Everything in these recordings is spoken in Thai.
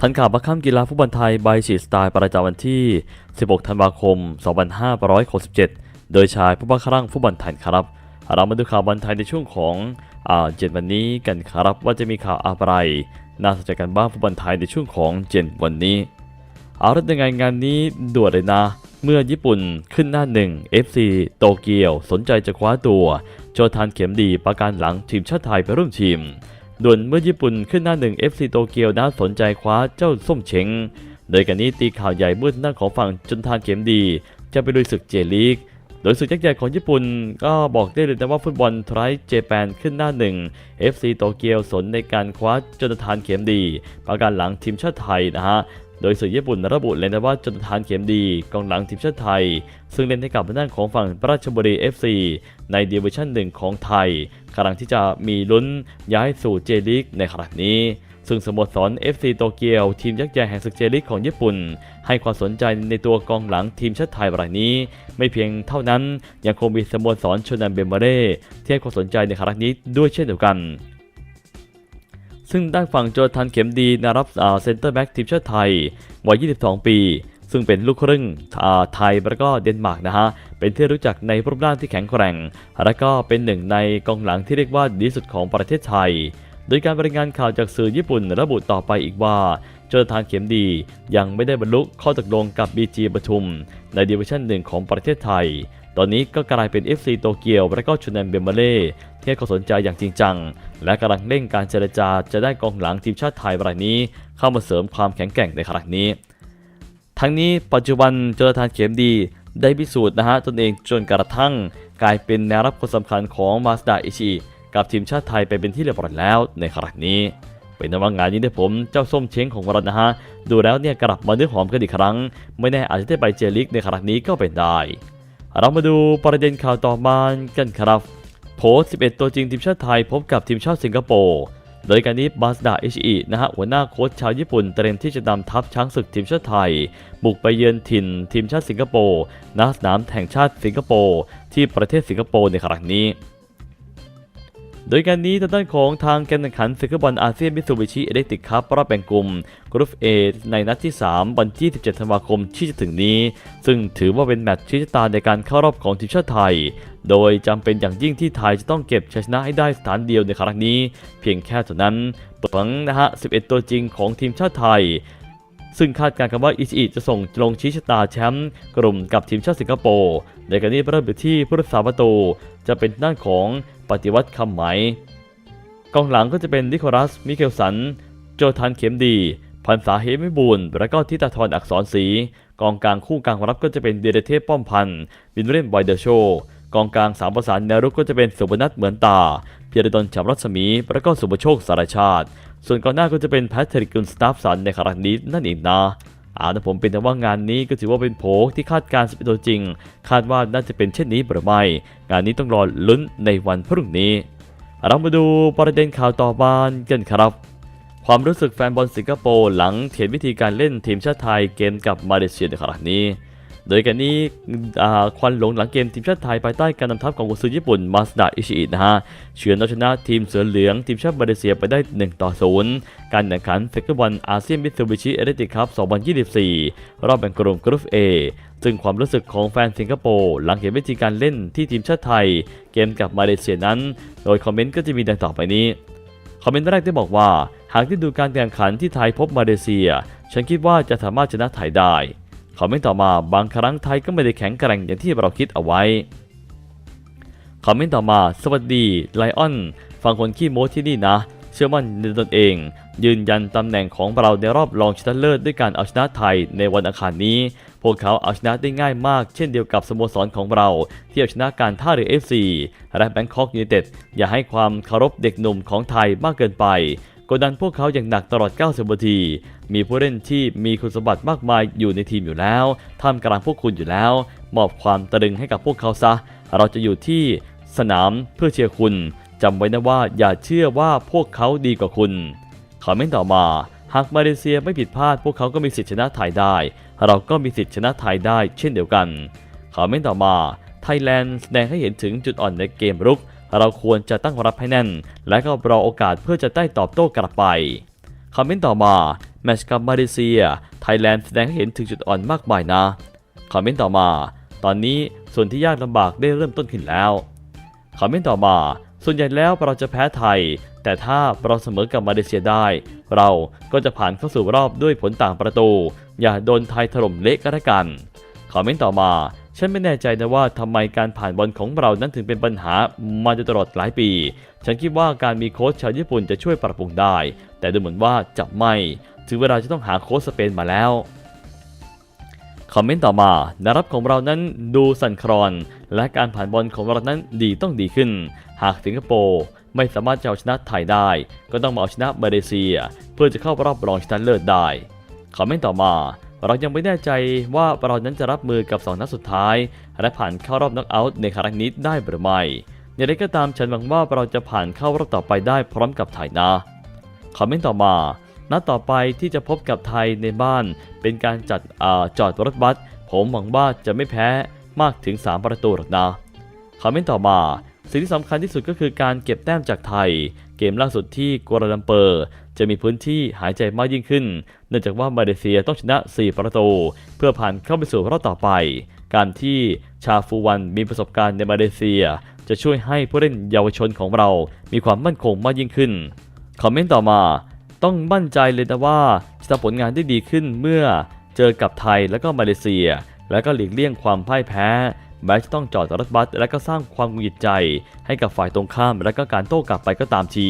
ทันข่าวบัคคัมกีฬาฟุตบอลไทยใบฉีดสไตล์ประจำวันที่ 16 ธันวาคม 2567 โดยชายผู้บังคับรังฟุตบอลไทยครับ เรามาดูข่าวบอลไทยในช่วงของเจ็ดวันนี้กันครับว่าจะมีข่าวอะไร น่าสนใจกันบ้างฟุตบอลไทยในช่วงของเจ็ดวันนี้ เอาละยังไงงานนี้ด่วนเลยนะ เมื่อญี่ปุ่นขึ้นหน้าหนึ่ง FC โตเกียวสนใจจะคว้าตัว โจทานเข็มดีประการหลังทีมชาติไทยไปร่วมทีม ด่วนเมื่อญี่ปุ่นขึ้นหน้าหนึ่ง FC โตเกียวนะสนใจคว้าเจ้าส้มเฉงโดยกันนี้ตีข่าวใหญ่เมื่อหน้าของฝั่งจนทานเข็มดี จะไปลุยศึกเจลีก โดยศึกยักษ์ใหญ่ของญี่ปุ่น ก็บอกได้เลยนะว่าฟุตบอลไทรเจแปนขึ้นหน้าหนึ่ง FC โตเกียวสนในการคว้าจนทานเข็มดี ประการหลังทีมชาติไทยนะฮะ โดยสื่อญี่ปุ่นระบุเลยนะว่าจนทานเข็มดีกองหลังทีมชาติไทย ซึ่งเล่นให้กับด้านของฝั่งราชบุรี FC ในดิวิชั่นหนึ่งของไทยกำลังที่จะมีลุ้นย้ายสู่เจลีกในขณะนี้ ซึ่งสโมสร FC โตเกียว ทีมยักษ์ใหญ่แห่งศึกเจลีกของญี่ปุ่น ให้ความสนใจในตัวกองหลังทีมชาติไทยรายนี้ ไม่เพียงเท่านั้นยังคงมีสโมสรชนันเบมเบเร่ที่ให้ความสนใจในครั้งนี้ด้วยเช่นเดียวกัน ซึ่งด้านฝั่งโจทันเข็มดีนารับเซนเตอร์แบ็กทีมชาติไทยวัย 22 ปี ซึ่งเป็นลูกครึ่งไทยแล้วก็เดนมาร์กนะฮะ เป็นที่รู้จักในรูปร่างที่แข็งแกร่ง และก็เป็นหนึ่งในกองหลังที่เรียกว่าดีสุดของประเทศไทย โดยการรายงานข่าวจากสื่อญี่ปุ่นระบุต่อไปอีกว่าโจทานเข็มดียังไม่ได้บรรลุข้อตกลงกับ BG ปทุม ในดิวิชั่นหนึ่งของประเทศไทย ตอนนี้ก็กลายเป็น FC โตเกียว และก็ชุนแนเบมเบเล่ที่ให้ควาสนใจอย่างจริงจัง และกำลังเร่งการเจรจาจะได้กองหลังทีมชาติไทยรายนี้ เข้ามาเสริมความแข็งแกร่งในครั้งนี้ ทั้งนี้ปัจจุบันโจอทานเข็มดีได้พิสูจน์นะฮะตนเองจนกระทั่ง กลายเป็นแนวรับคนสำคัญของมาสดาอิชิกับทีมชาติไทยไปเป็นที่เรียบร้อยแล้วในครั้งนี้เป็นนว่างานนี้ได้ผมเจ้าส้มเช้งของเรานะฮะดูแล้วเนี่ยกลับมาเนื้อหอมกันอีกครั้ง ไม่แน่อาจจะได้ไปเจลิกในครั้งนี้ก็เป็นได้ เรามาดูประเด็นข่าวต่อมากันครับโพส11 ตัวจริงทีมชาติไทยพบกับทีมชาติสิงคโปร์โดยการนี้บาสดาเอชอีนะฮะหัวหน้าโค้ชชาวญี่ปุ่นเตรียมที่จะนำทัพช้างศึกทีมชาติไทย บุกไปเยือนถิ่นทีมชาติสิงคโปร์ณสนามแห่งชาติสิงคโปร์ที่ประเทศสิงคโปร์ในครั้งนี้ โดยการนี้ทางด้านของทางการแข่งขันศึกฟุตบอลอาเซียนมิตซูบิชิเอเล็กติกคัพรอบแบ่งกลุ่มกรุ๊ป A ในนัดที่ 3 วันที่ 17 ธันวาคมที่จะถึงนี้ ซึ่งถือว่าเป็นแมตช์ชี้ชะตาในการเข้ารอบของทีมชาติไทย โดยจำเป็นอย่างยิ่งที่ไทยจะต้องเก็บชัยชนะให้ได้สถานเดียวในครั้งนี้ เพียงแค่เท่านั้นเปิดนะฮะ 11 ตัวจริงของทีมชาติไทยซึ่งคาดการณ์กันว่าอิชิอิจะส่งลงชี้ชะตาแชมป์กลุ่มกับทีมชาติสิงคโปร์ ในกรนี้เริ่มที่ผู้รักษาประตู จะเป็นด้านของ ปฏิวัติคำไหม กองหลังก็จะเป็นนิโคลัส มิเคลสัน โจทันเข็มดี พันษาเฮมิบูลและก็ทิตาทรอักษรศรี กองกลางคู่กลางรับก็จะเป็นเดเรเทพป้อมพันธ์วินเรนบอยเดอร์โชกองกลางสามประสานแนวรุกก็จะเป็นสุบนัทเหมือนตา เพียรดลฉับรัศมี และก็สุบโชคสารชาติ ส่วนกองหน้าก็จะเป็นแพทริกกุนสตาฟสันในครั้งนี้นั่นเองนะ อาละผมเป็นแต่ว่างานนี้ก็ถือว่าเป็นโผที่คาดการณ์สเปนตัวจริง คาดว่าน่าจะเป็นเช่นนี้หรือไม่งานนี้ต้องรอลุ้นในวันพรุ่งนี้ เรามาดูประเด็นข่าวต่อมากันครับ ความรู้สึกแฟนบอลสิงคโปร์หลังเห็นวิธีการเล่นทีมชาติไทยเกมกับมาเลเซียในครั้งนี้ โดยกันนี้ควันหลงหลังเกมทีมชาติไทยภายใต้การนำทัพของกุซือญี่ปุ่นมาสดาอิชิอินะฮะเฉือนเอาชนะทีมเสือเหลืองทีมชาติมาเลเซียไปได้ 1 ต่อ 0 การแข่งขันเฟกเกอร์บอลอาเซียนมิตซูบิชิเอเดติคัพ2024 รอบแบ่งกลุ่มกรุ๊ป A ซึ่งความรู้สึกของแฟนสิงคโปร์หลังเห็นวิธีการเล่นที่ทีมชาติไทย เกมกับมาเลเซียนั้น โดยคอมเมนต์ก็จะมีดังต่อไปนี้คอมเมนต์แรกได้บอกว่า หากที่ดูการแข่งขันที่ไทยพบมาเลเซีย ฉันคิดว่าจะสามารถชนะไทยได้ คอมเมนต์ต่อมาบางครั้งไทยก็ไม่ได้แข็งแกร่งอย่างที่เราคิดเอาไว้คอมเมนต์ต่อมาสวัสดีไลออนฟังคนขี้โม้ที่นี่นะ เชื่อมั่นในตนเอง ยืนยันตำแหน่งของเราในรอบรองชนะเลิศด้วยการเอาชนะไทยในวันอังคารนี้ พวกเขาเอาชนะได้ง่ายมาก เช่นเดียวกับสโมสรของเราที่เอาชนะการท่าเรือ FC และแบงคอกยูไนเต็ดอย่าให้ความเคารพเด็กหนุ่มของไทยมากเกินไป กดดันพวกเขาอย่างหนักตลอด 90 นาที มีผู้เล่นที่มีคุณสมบัติมากมายอยู่ในทีมอยู่แล้วท่ามกลางพวกคุณอยู่แล้ว มอบความตรึงให้กับพวกเขาซะ เราจะอยู่ที่สนามเพื่อเชียร์คุณจำไว้นะว่าอย่าเชื่อว่าพวกเขาดีกว่าคุณคอมเมนต์ต่อมา หากมาเลเซียไม่ผิดพลาด พวกเขาก็มีสิทธิชนะไทยได้ เราก็มีสิทธิชนะไทยได้เช่นเดียวกันคอมเมนต์ต่อมาไทยแลนด์แสดงให้เห็นถึงจุดอ่อนในเกมรุก เราควรจะตั้งรับให้แน่น และก็รอโอกาสเพื่อจะได้ตอบโต้กลับไปคอมเมนต์ต่อมาแมตช์กับมาเลเซีย ไทยแลนด์แสดงให้เห็นถึงจุดอ่อนมากมายนะคอมเมนต์ต่อมา ตอนนี้ส่วนที่ยากลำบากได้เริ่มต้นขึ้นแล้วคอมเมนต์ต่อมา ส่วนใหญ่แล้วเราจะแพ้ไทย แต่ถ้าเราเสมอกับมาเลเซียได้ เราก็จะผ่านเข้าสู่รอบด้วยผลต่างประตู อย่าโดนไทยถล่มเละก็แล้วกันคอมเมนต์ต่อมา ฉันไม่แน่ใจนะว่าทำไมการผ่านบอลของเรานั้นถึงเป็นปัญหามาโดยตลอดหลายปี ฉันคิดว่าการมีโค้ชชาวญี่ปุ่นจะช่วยปรับปรุงได้ แต่ดูเหมือนว่าจะไม่ ถึงเวลาจะต้องหาโค้ชสเปนมาแล้ว คอมเมนต์ต่อมานวรับของเรานั้นดูสั่นคลอน และการผ่านบอลของเรานั้นดีต้องดีขึ้น หากสิงคโปร์ไม่สามารถจะเอาชนะไทยได้ ก็ต้องมาเอาชนะมาเลเซีย เพื่อจะเข้ารอบรองชนะเลิศได้ คอมเมนต์ต่อมา เรายังไม่แน่ใจว่าเรานั้นจะรับมือกับ 2 นัดสุดท้าย และผ่านเข้ารอบน็อกเอาท์ในครั้งนี้ได้หรือไม่อย่างไรก็ตามฉันหวังว่าเราจะผ่านเข้ารอบต่อไปได้พร้อมกับไทยนะคอมเมนต์ต่อมานัดต่อไปที่จะพบกับไทยในบ้าน เป็นการจัดอจอดรถบัส ผมหวังว่าจะไม่แพ้มากถึง 3 ประตูหรอกนะคอมเมนต์ต่อมาสิ่งที่สำคัญที่สุดก็คือการเก็บแต้มจากไทย เกมล่าสุดที่กัวลาลัมเปอร์ จะมีพื้นที่หายใจมากยิ่งขึ้น เนื่องจากว่ามาเลเซียต้องชนะ 4 ประตู เพื่อผ่านเข้าไปสู่รอบต่อไป การที่ชาฟูวันมีประสบการณ์ในมาเลเซีย จะช่วยให้ผู้เล่นเยาวชนของเรา มีความมั่นคงมากยิ่งขึ้น คอมเมนต์ต่อมา ต้องมั่นใจเลยนะว่าจะทำผลงานได้ดีขึ้นเมื่อเจอกับไทยและก็มาเลเซีย และก็หลีกเลี่ยงความพ่ายแพ้แม้จะต้องจอดรถบัสและก็สร้างความหงุดหงิดใจ ให้กับฝ่ายตรงข้ามและก็การโต้กลับไปก็ตามที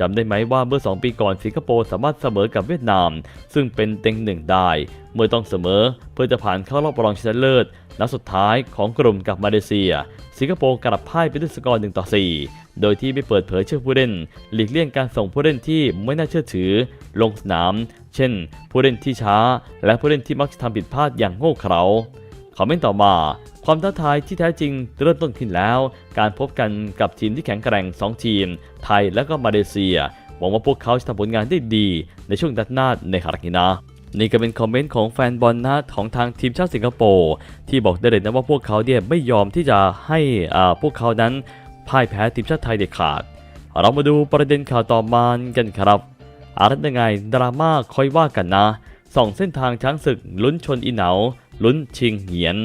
จำได้ไหมว่าเมื่อ 2 ปีก่อนสิงคโปร์สามารถเสมอกับเวียดนาม ซึ่งเป็นเต็งหนึ่งได้ เมื่อต้องเสมอเพื่อจะผ่านเข้ารอบรองชนะเลิศนัดสุดท้ายของกลุ่มกับมาเลเซีย สิงคโปร์กลับพ่ายไปด้วยสกอร์1ต่อ4 โดยที่ไม่เปิดเผยชื่อผู้เล่น หลีกเลี่ยงการส่งผู้เล่นที่ไม่น่าเชื่อถือ ลงสนาม เช่น ผู้เล่นที่ช้า และผู้เล่นที่มักทำผิดพลาดอย่างโง่เขลาคอมเมนต์ต่อมา ความท้าทายที่แท้จริงเริ่มต้นขึ้นแล้ว การพบกันกับทีมที่แข็งแกร่ง 2 ทีม ไทยและก็มาเลเซีย หวังว่าพวกเขาจะทำผลงานได้ดี ในช่วงดัดหน้าในคารากินานี่ก็เป็นคอมเมนต์ของแฟนบอลนะของทางทีมชาติสิงคโปร์ที่บอกได้เลยนะว่าพวกเขาเนี่ยไม่ยอมที่จะให้พวกเขานั้นพ่ายแพ้ทีมชาติไทยเด็ดขาด เรามาดูประเด็นข่าวต่อมากันครับอะไรยังไงดราม่าค่อยว่ากันนะสองเส้นทางช้างศึกลุ้นชนอีเหนาลุ้นชิงเหียน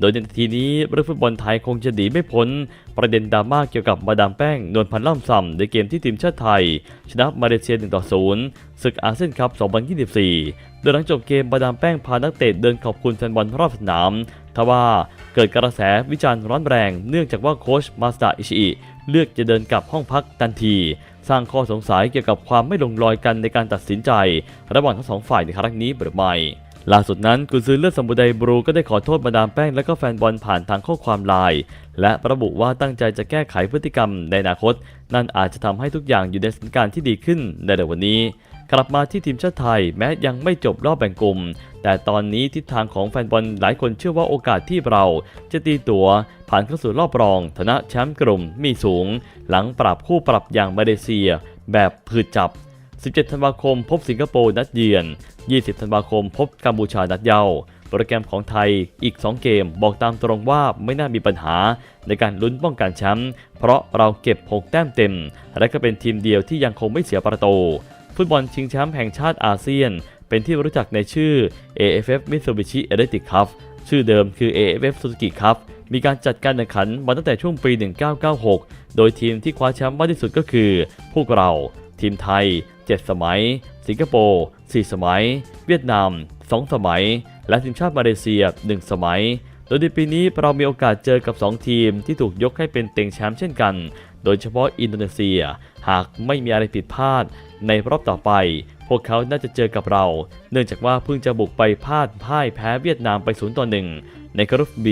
โดยในนทีนี้เรื่องฟุตบอลไทยคงจะหนีไม่พ้น ประเด็นดราม่าเกี่ยวกับมาดามแป้งนวลพันธ์ล่ำซำในเกมที่ทีมชาติไทย ชนะมาเลเซีย1ต่อ0ศึกอาเซียนคัพ 2024 โดยหลังจบเกมมาดามแป้งพานักเตะเดินขอบคุณแฟนบอลรอบสนาม ทว่าเกิดกระแสวิจารณ์ร้อนแรง เนื่องจากว่าโค้ชมาสดาอิชิอิเลือกจะเดินกลับห้องพักทันที สร้างข้อสงสัยเกี่ยวกับความไม่ลงรอยกันในการตัดสินใจ ระหว่างทั้งสองฝ่ายในครั้งนี้หรือไม่ ล่าสุดนั้นกุนซือเลือดสมุทรไดบรูก็ได้ขอโทษมาดามแป้งและก็แฟนบอลผ่านทางข้อความไลน์และระบุว่าตั้งใจจะแก้ไขพฤติกรรมในอนาคต นั่นอาจจะทำให้ทุกอย่างอยู่ในสถานการณ์ที่ดีขึ้นในเร็ววันนี้ กลับมาที่ทีมชาติไทยแม้ยังไม่จบรอบแบ่งกลุ่ม แต่ตอนนี้ทิศทางของแฟนบอลหลายคนเชื่อว่าโอกาสที่เรา จะตีตัว ผ่านเข้าสู่รอบรองชนะแชมป์กลุ่มมีสูง หลังปรับคู่ปรับอย่างมาเลเซีย แบบผืดจับ 17 ธันวาคม พบสิงคโปร์นัดเยือน 20 ธันวาคม พบกัมพูชานัดเย้าโปรแกรมของไทยอีก 2 เกมบอกตามตรงว่าไม่น่ามีปัญหาในการลุ้นป้องกันแชมป์เพราะเราเก็บ 6 แต้มเต็ม และก็เป็นทีมเดียวที่ยังคงไม่เสียประตู ฟุตบอลชิงแชมป์แห่งชาติอาเซียน เป็นที่รู้จักในชื่อ AFF Mitsubishi Electric Cup ชื่อเดิมคือ AFF Suzuki Cup มีการจัดการแข่งขันมาตั้งแต่ช่วงปี 1996 โดยทีมที่คว้าแชมป์มากที่สุดก็คือ พวกเรา ทีมไทย 7 สมัย สิงคโปร์ 4 สมัย เวียดนาม 2 สมัย และทีมชาติมาเลเซีย 1 สมัย โดยในปีนี้เรามีโอกาสเจอกับ 2 ทีมที่ถูกยกให้เป็นเต็งแชมป์เช่นกัน โดยเฉพาะอินโดนีเซีย หากไม่มีอะไรผิดพลาด ในรอบต่อไป พวกเขาน่าจะเจอกับเรา เนื่องจากว่าเพิ่งจะบุกไปพลาดพ่ายแพ้เวียดนามไป0ต่อ1ในกรุ๊ป B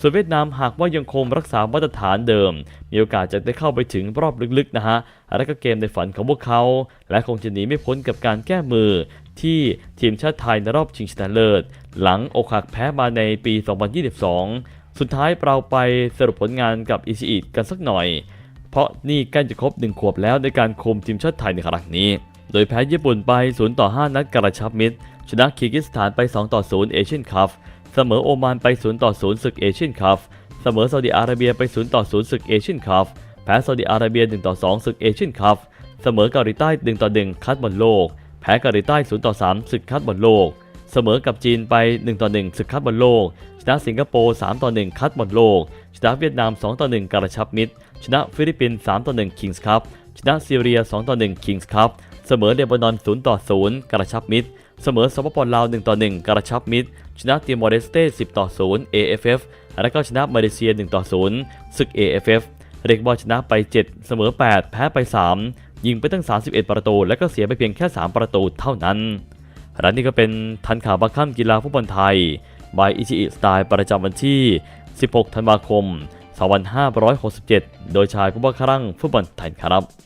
ส่วนเวียดนามหากว่ายังคงรักษามาตรฐานเดิม มีโอกาสจะได้เข้าไปถึงรอบลึกๆนะฮะและก็เกมในฝันของพวกเขา และคงจะหนีไม่พ้นกับการแก้มือ ที่ทีมชาติไทยในรอบชิงชนะเลิศ หลังอกหักแพ้มาในปี 2022 สุดท้ายเราไปสรุปผลงานกับอิชิอิกันสักหน่อย เพราะนี่ใกล้จะครบ1ขวบแล้วในการคุมทีมชาติไทยในครั้งนี้ โดยแพ้ญี่ปุ่นไป 0 ต่อ 5 นัดกระชับมิตรชนะคีร์กิสถานไป 2 ต่อ 0 เอเชียนคัพ เสมอโอมานไป0ต่อ0ศึกเอเชียนคัพเสมอซาอุดิอาระเบียไป0ต่อ0ศึกเอเชียนคัพแพ้ซาอุดิอาระเบีย1ต่อ2ศึกเอเชียนคัพเสมอเกาหลีใต้1ต่อ1คัดบอลโลก แพ้เกาหลีใต้0ต่อ3ศึกคัดบอลโลก เสมอกับจีนไป1ต่อ1ศึกคัดบอลโลก ชนะสิงคโปร์3ต่อ1คัดบอลโลก ชนะเวียดนาม2ต่อ1กระชับมิตร ชนะฟิลิปปินส์3ต่อ1คิงส์คัพชนะซีเรีย2ต่อ1คิงส์คัพเสมอเลบานอน0ต่อ0กระชับมิตร เสมอสปปลาว 1 ต่อ 1 กระชับมิตร ชนะติมอร์เลสเต้ 10 ต่อ 0 AFF และก็ชนะมาเลเซีย 1 ต่อ 0 ศึก AFF เรกบอลชนะไป 7 เสมอ 8 แพ้ไป 3 ยิงไปตั้ง 31 ประตู และก็เสียไปเพียงแค่ 3 ประตูเท่านั้นและนี่ก็เป็นทันข่าวบัคค่ำกีฬาฟุตบอลไทยบายอิชิอิสไตล์ประจำวันที่ 16 ธันวาคม 2567 โดยชายผู้ว่าครั่งฟุตบอลไทยครับ